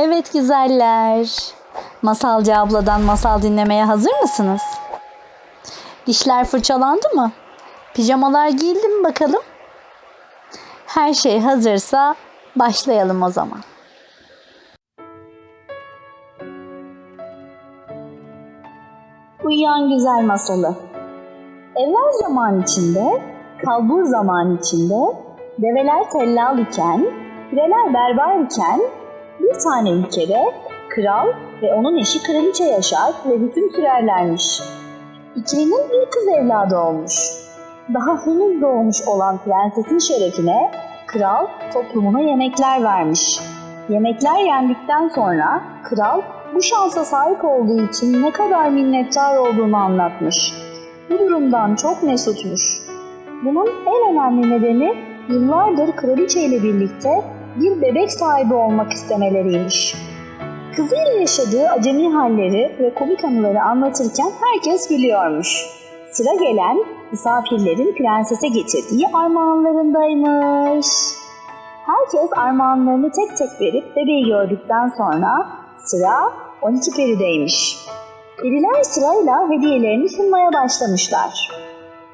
Evet güzeller. Masalcı abladan masal dinlemeye hazır mısınız? Dişler fırçalandı mı? Pijamalar giyildi mi bakalım? Her şey hazırsa başlayalım o zaman. Uyuyan Güzel Masalı Evvel zaman içinde, kalbur zaman içinde, develer tellal iken, pireler berber iken, bir tane ülkede kral ve onun eşi kraliçe yaşar ve hüküm sürerlermiş. İkilinin bir kız evladı olmuş. Daha henüz doğmuş olan prensesin şerefine kral toplumuna yemekler vermiş. Yemekler yendikten sonra kral bu şansa sahip olduğu için ne kadar minnettar olduğunu anlatmış. Bu durumdan çok mesutmuş. Bunun en önemli nedeni yıllardır kraliçe ile birlikte bir bebek sahibi olmak istemeleriymiş. Kızıyla yaşadığı acemi halleri ve komik anıları anlatırken herkes gülüyormuş. Sıra gelen misafirlerin prensese getirdiği armağanlarındaymış. Herkes armağanlarını tek tek verip bebeği gördükten sonra sıra 12 perideymiş. Periler sırayla hediyelerini sunmaya başlamışlar.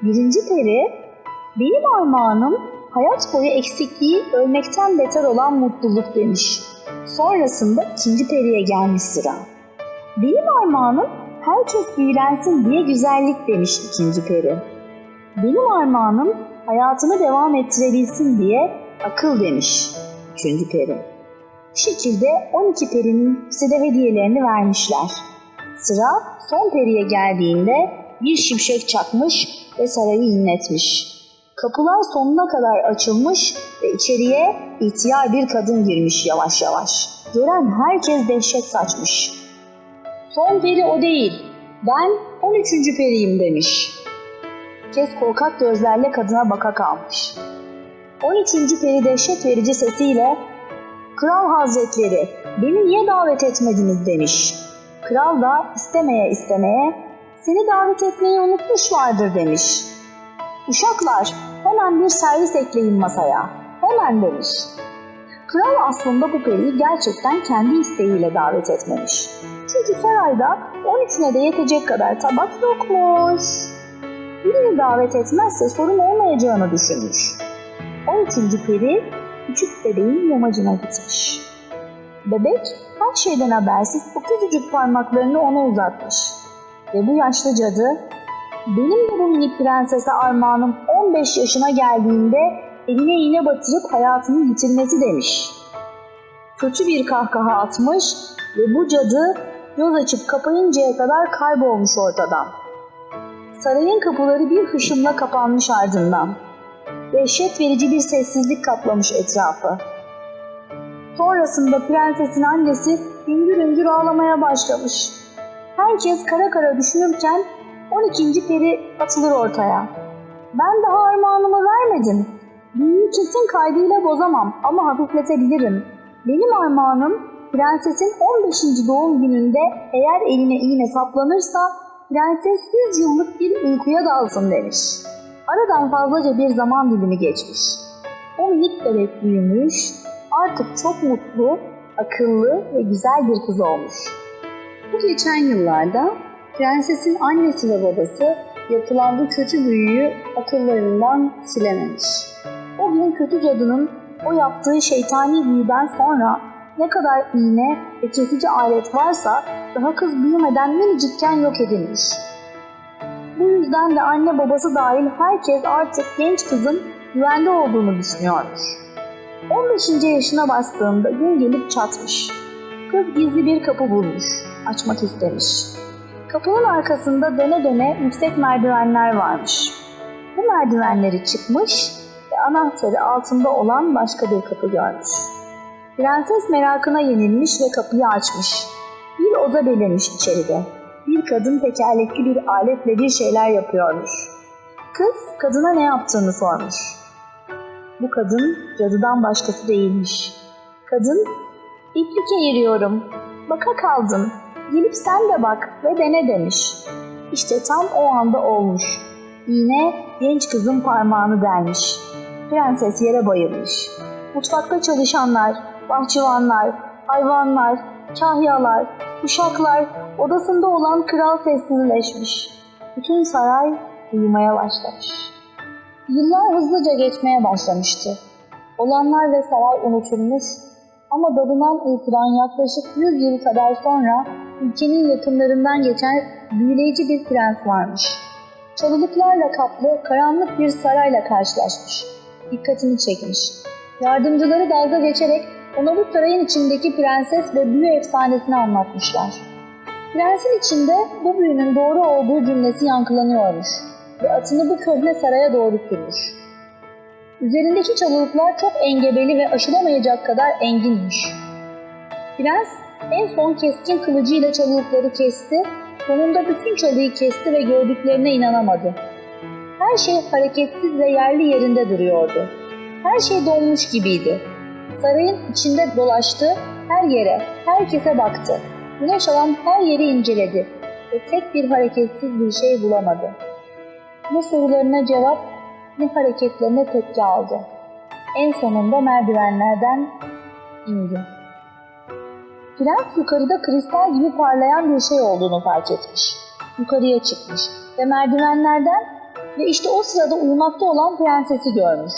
Birinci peri, benim armağanım hayat boyu eksikliği ölmekten beter olan mutluluk demiş. Sonrasında ikinci periye gelmiş sıra. Benim armağanım herkes büyülensin diye güzellik demiş ikinci peri. Benim armağanım hayatını devam ettirebilsin diye akıl demiş üçüncü peri. Bu şekilde 12 perinin de hediyelerini vermişler. Sıra son periye geldiğinde bir şimşek çakmış ve sarayı inletmiş. Kapılar sonuna kadar açılmış ve içeriye ihtiyar bir kadın girmiş yavaş yavaş. Gören herkes dehşet saçmış. Son peri o değil, ben 13. periyim demiş. Kez korkak gözlerle kadına baka kalmış. 13. peri dehşet verici sesiyle Kral Hazretleri beni niye davet etmediniz demiş. Kral da istemeye istemeye seni davet etmeyi unutmuşlardır demiş. Uşaklar hemen bir servis ekleyin masaya. Hemen demiş. Kral aslında bu periyi gerçekten kendi isteğiyle davet etmemiş. Çünkü sarayda 13'üne de yetecek kadar tabak yokmuş. Birini davet etmezse sorun olmayacağını düşünmüş. 13. peri küçük bebeğin yamacına gitmiş. Bebek her şeyden habersiz o küçücük parmaklarını ona uzatmış. Ve bu yaşlı cadı, benim de bu minik prensese armağanım 15 yaşına geldiğinde eline iğne batırıp hayatını yitirmesi demiş. Kötü bir kahkaha atmış ve bu cadı göz açıp kapayıncaya kadar kaybolmuş ortadan. Sarayın kapıları bir hışımla kapanmış ardından. Dehşet verici bir sessizlik kaplamış etrafı. Sonrasında prensesin annesi hüngür hüngür ağlamaya başlamış. Herkes kara kara düşünürken 12. peri atılır ortaya. Ben daha armağanımı vermedim. Büyüyü kesin kaydıyla bozamam ama hafifletebilirim. Benim armağanım prensesin 15. doğum gününde eğer eline iğne saplanırsa prenses 100 yıllık bir uykuya dalsın demiş. Aradan fazlaca bir zaman dilimi geçmiş. O minik bebek büyümüş, artık çok mutlu, akıllı ve güzel bir kız olmuş. Bu geçen yıllarda prensesin annesi ve babası yapılan bu kötü büyüyü akıllarından silememiş. O gün kötü cadının o yaptığı şeytani büyüden sonra ne kadar iğne ve kesici alet varsa daha kız büyümeden minicikken yok edilmiş. Bu yüzden de anne babası dahil herkes artık genç kızın güvende olduğunu düşünüyormuş. 15. yaşına bastığında gün gelip çatmış. Kız gizli bir kapı bulmuş. Açmak istemiş. Kapının arkasında döne döne yüksek merdivenler varmış. Bu merdivenleri çıkmış ve anahtarı altında olan başka bir kapı görmüş. Prenses merakına yenilmiş ve kapıyı açmış. Bir oda belirmiş içeride. Bir kadın tekerlekli bir aletle bir şeyler yapıyormuş. Kız kadına ne yaptığını sormuş. Bu kadın cadıdan başkası değilmiş. Kadın, iplik eğiriyorum. Baka kaldın. Gelip sen de bak ve dene demiş. İşte tam o anda olmuş. İğne genç kızın parmağını delmiş. Prenses yere bayılmış. Mutfakta çalışanlar, bahçıvanlar, hayvanlar, kahyalar, uşaklar, odasında olan kral sessizleşmiş. Bütün saray uyumaya başlamış. Yıllar hızlıca geçmeye başlamıştı. Olanlar ve saray unutulmuş ama dalınan uykudan yaklaşık 100 yıl kadar sonra ülkenin yakınlarından geçen büyüleyici bir prens varmış. Çalılıklarla kaplı karanlık bir sarayla karşılaşmış. Dikkatini çekmiş. Yardımcıları dalga geçerek ona bu sarayın içindeki prenses ve büyü efsanesini anlatmışlar. Prensin içinde bu büyünün doğru olduğu cümlesi yankılanıyormuş ve atını bu köhne saraya doğru sürmüş. Üzerindeki çalılıklar çok engebeli ve aşılamayacak kadar enginmiş. Prens en son keskin kılıcıyla çalılıkları kesti, sonunda bütün çalıyı kesti ve gördüklerine inanamadı. Her şey hareketsiz ve yerli yerinde duruyordu. Her şey donmuş gibiydi. Sarayın içinde dolaştı, her yere, herkese baktı. Güneş alan her yeri inceledi ve tek bir hareketsiz bir şey bulamadı. Ne sorularına cevap ne hareketlerine tepki aldı. En sonunda merdivenlerden indi. Prens yukarıda kristal gibi parlayan bir şey olduğunu fark etmiş. Yukarıya çıkmış ve merdivenlerden ve işte o sırada uyumakta olan prensesi görmüş.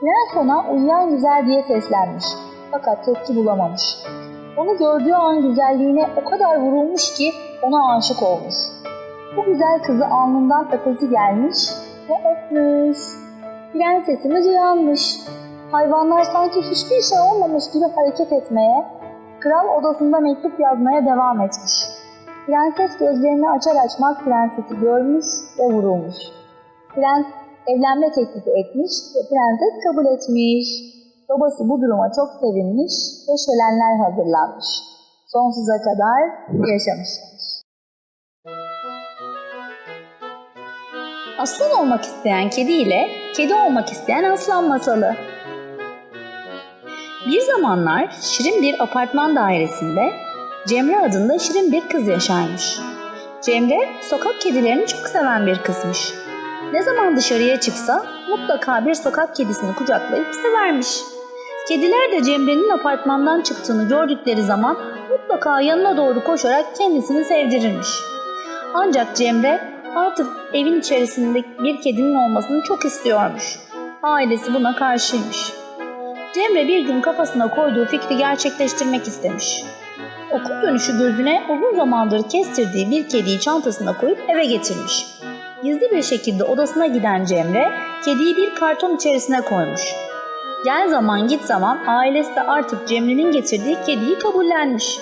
Prens ona uyuyan güzel diye seslenmiş fakat tepki bulamamış. Onu gördüğü an güzelliğine o kadar vurulmuş ki ona aşık olmuş. Bu güzel kızı alnından öpesi gelmiş ve öpmüş. Prensesimiz uyanmış. Hayvanlar sanki hiçbir şey olmamış gibi hareket etmeye, kral odasında mektup yazmaya devam etmiş. Prenses gözlerini açar açmaz prensesi görmüş ve vurulmuş. Prens evlenme teklifi etmiş ve prenses kabul etmiş. Babası bu duruma çok sevinmiş ve şölenler hazırlanmış. Sonsuza kadar yaşamışlar. Aslan olmak isteyen kedi ile kedi olmak isteyen aslan masalı. Bir zamanlar şirin bir apartman dairesinde Cemre adında şirin bir kız yaşarmış. Cemre sokak kedilerini çok seven bir kızmış. Ne zaman dışarıya çıksa mutlaka bir sokak kedisini kucaklayıp severmiş. Kediler de Cemre'nin apartmandan çıktığını gördükleri zaman mutlaka yanına doğru koşarak kendisini sevdirirmiş. Ancak Cemre artık evin içerisinde bir kedinin olmasını çok istiyormuş. Ailesi buna karşıymış. Cemre bir gün kafasına koyduğu fikri gerçekleştirmek istemiş. Okul dönüşü gözüne uzun zamandır kestirdiği bir kediyi çantasına koyup eve getirmiş. Gizli bir şekilde odasına giden Cemre, kediyi bir karton içerisine koymuş. Gel zaman git zaman ailesi de artık Cemre'nin getirdiği kediyi kabullenmiş.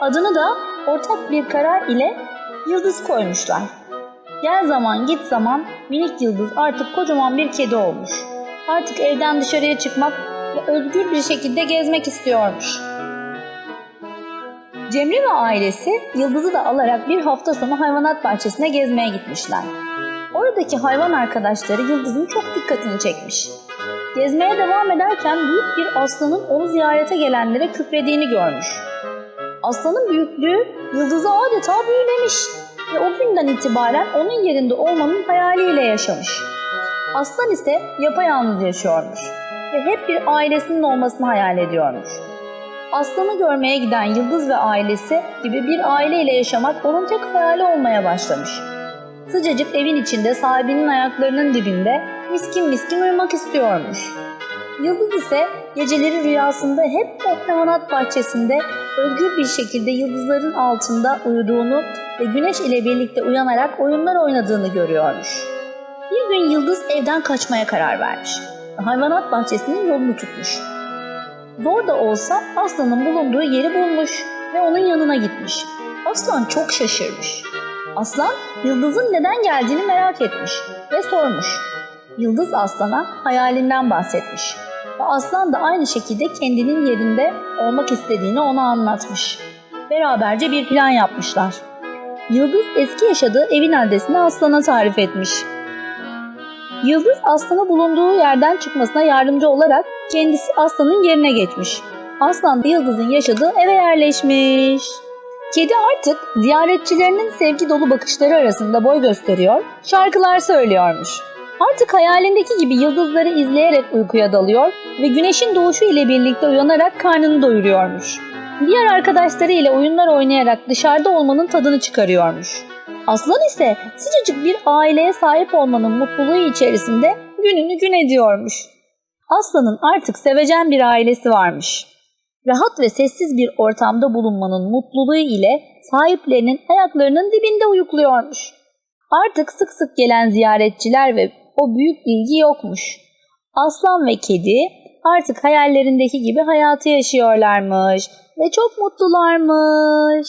Adını da ortak bir karar ile Yıldız koymuşlar. Gel zaman git zaman minik Yıldız artık kocaman bir kedi olmuş. Artık evden dışarıya çıkmak ve özgür bir şekilde gezmek istiyormuş. Cemre ve ailesi Yıldız'ı da alarak bir hafta sonu hayvanat bahçesine gezmeye gitmişler. Oradaki hayvan arkadaşları Yıldız'ın çok dikkatini çekmiş. Gezmeye devam ederken büyük bir aslanın onu ziyarete gelenlere kükrediğini görmüş. Aslanın büyüklüğü Yıldız'ı adeta büyülemiş ve o günden itibaren onun yerinde olmanın hayaliyle yaşamış. Aslan ise yapayalnız yaşıyormuş ve hep bir ailesinin olmasını hayal ediyormuş. Aslanı görmeye giden Yıldız ve ailesi gibi bir aileyle yaşamak onun tek hayali olmaya başlamış. Sıcacık evin içinde sahibinin ayaklarının dibinde miskin miskin uyumak istiyormuş. Yıldız ise geceleri rüyasında hep o bahçesinde özgür bir şekilde yıldızların altında uyuduğunu ve güneş ile birlikte uyanarak oyunlar oynadığını görüyormuş. Bir gün Yıldız evden kaçmaya karar vermiş. Hayvanat bahçesinin yolunu tutmuş. Zor da olsa aslanın bulunduğu yeri bulmuş ve onun yanına gitmiş. Aslan çok şaşırmış. Aslan Yıldız'ın neden geldiğini merak etmiş ve sormuş. Yıldız aslana hayalinden bahsetmiş. Ve aslan da aynı şekilde kendinin yerinde olmak istediğini ona anlatmış. Beraberce bir plan yapmışlar. Yıldız eski yaşadığı evin adresini aslana tarif etmiş. Yıldız aslanı bulunduğu yerden çıkmasına yardımcı olarak kendisi aslanın yerine geçmiş. Aslan da Yıldız'ın yaşadığı eve yerleşmiş. Kedi artık ziyaretçilerinin sevgi dolu bakışları arasında boy gösteriyor, şarkılar söylüyormuş. Artık hayalindeki gibi yıldızları izleyerek uykuya dalıyor ve güneşin doğuşu ile birlikte uyanarak karnını doyuruyormuş. diğer arkadaşlarıyla oyunlar oynayarak dışarıda olmanın tadını çıkarıyormuş. Aslan ise sıcacık bir aileye sahip olmanın mutluluğu içerisinde gününü gün ediyormuş. Aslanın artık sevecen bir ailesi varmış. Rahat ve sessiz bir ortamda bulunmanın mutluluğu ile sahiplerinin ayaklarının dibinde uyukluyormuş. Artık sık sık gelen ziyaretçiler ve o büyük bilgi yokmuş. Aslan ve kedi artık hayallerindeki gibi hayatı yaşıyorlarmış ve çok mutlularmış.